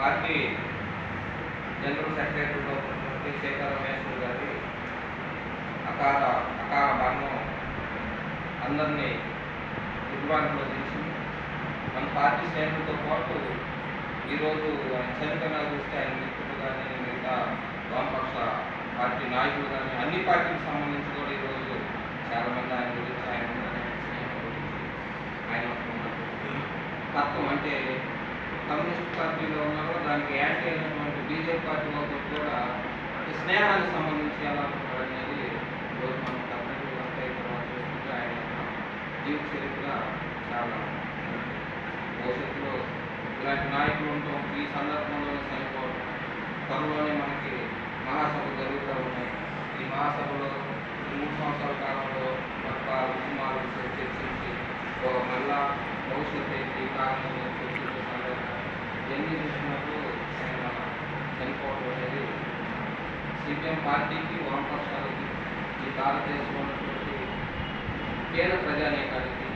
Party general సెక్రటరీగా ఉన్నటువంటి శేఖర గారి అకార అకార మరణం అందరినీ దిగ్భ్రాంతిలో చేసి మన పార్టీ శ్రేణులతో పాటు ఈరోజు ఆయన చూస్తే ఆయన మిత్రులు కానీ మిగతా వామపక్ష పార్టీ నాయకులు కానీ అన్ని పార్టీలకు సంబంధించి కూడా ఈరోజు చాలామంది ఆయన గురించి ఆయన ఆయన తత్వం అంటే కమ్యూనిస్ట్ పార్టీలో ఉన్నారో దానికి యాంటీ అయినటువంటి బీజేపీ పార్టీ కూడా అంటే స్నేహానికి సంబంధించి ఎలా ఉంటారు అనేది ఈరోజు మనం కర్ణాటక అంతా తర్వాత చూస్తుంటే ఆయన జీవిత చరిత్ర చాలా భవిష్యత్తులో ఇలాంటి నాయకులు ఉంటాం ఈ సందర్భంలో చనిపోవడం త్వరలోనే మనకి మహాసభలు జరుగుతూ ఉన్నాయి. ఈ మహాసభలో మూడు సంవత్సరాల కాలంలో తప్ప ఉద్యమాలు చర్చించి మళ్ళా భవిష్యత్తు ఏంటి కారణం ఏంటి చర్చించే సందర్భం ఇవన్నీ చూసినప్పుడు ఆయన చనిపోవడం అనేది సిపిఎం పార్టీకి వామపక్షాలకి ఈ భారతదేశంలో ఉన్నటువంటి పేద ప్రజానేకానికి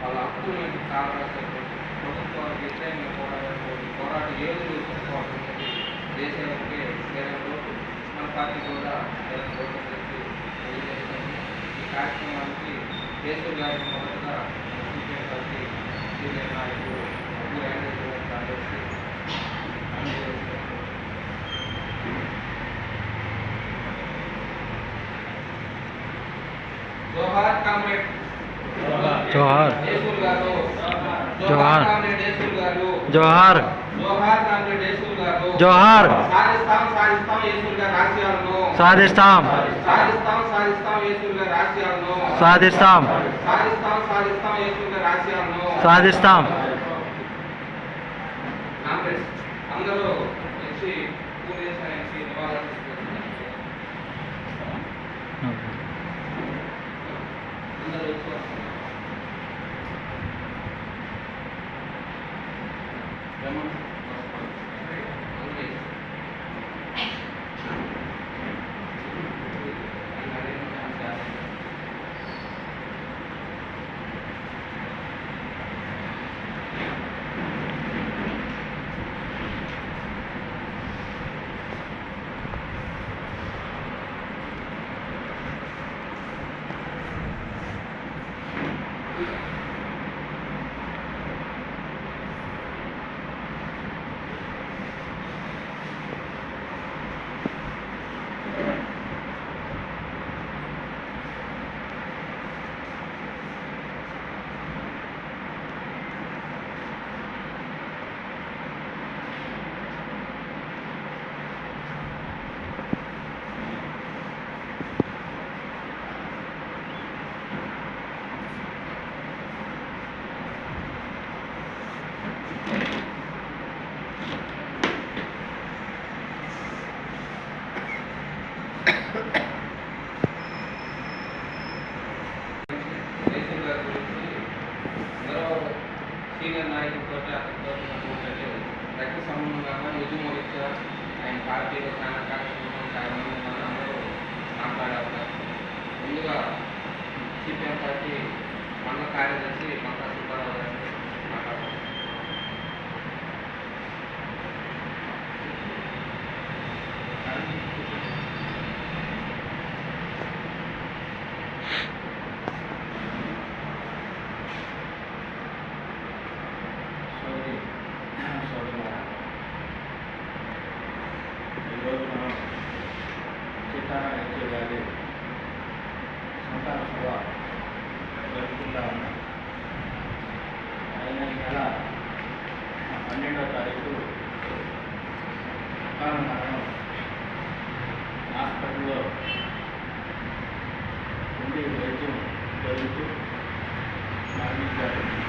వాళ్ళ హక్కులను కావాల్సినటువంటి ప్రభుత్వాలకు వ్యతిరేకంగా పోరాడేటువంటి పోరాట ఏదులు చెప్పుకోవడం అనేది దేశానికి కేరళలో మన పార్టీ కూడా కేరళలో చెప్పి తెలియజేస్తుంది ఈ కార్యక్రమానికి కేశవ్ గారి మొదటగా సిపిఎం పార్టీ సీనియర్ నాయకులు అబ్బు వెంకటేశ్వర గారి కార్యదర్శి అందజేస్తున్నారు జోహార్ కామ్రేడ్ జోహార్ దేశూల్ గారు జోహార్. జోహార్. జోహార్. సాధిస్తాం సాధిస్తాం సాధిస్తాం అందరూ వచ్చి పూజ చేసి నివాళులు যেমন సీనియర్ నాయకులతో రక్త సంబంధం కాకుండా ఆయన పార్టీలో కార్యక్రమం అందరూ మాట్లాడారు ముందుగా సిపిఎం పార్టీ మండల కార్యదర్శి మంతా సుబ్బారావు గారిని మాట్లాడారు జరుపుకుంటా ఉన్నాం ఆయన నెల పన్నెండవ తారీఖు మరణం హాస్పిటల్లో ఉండి వైద్యం జరుగుతూ మరణించారు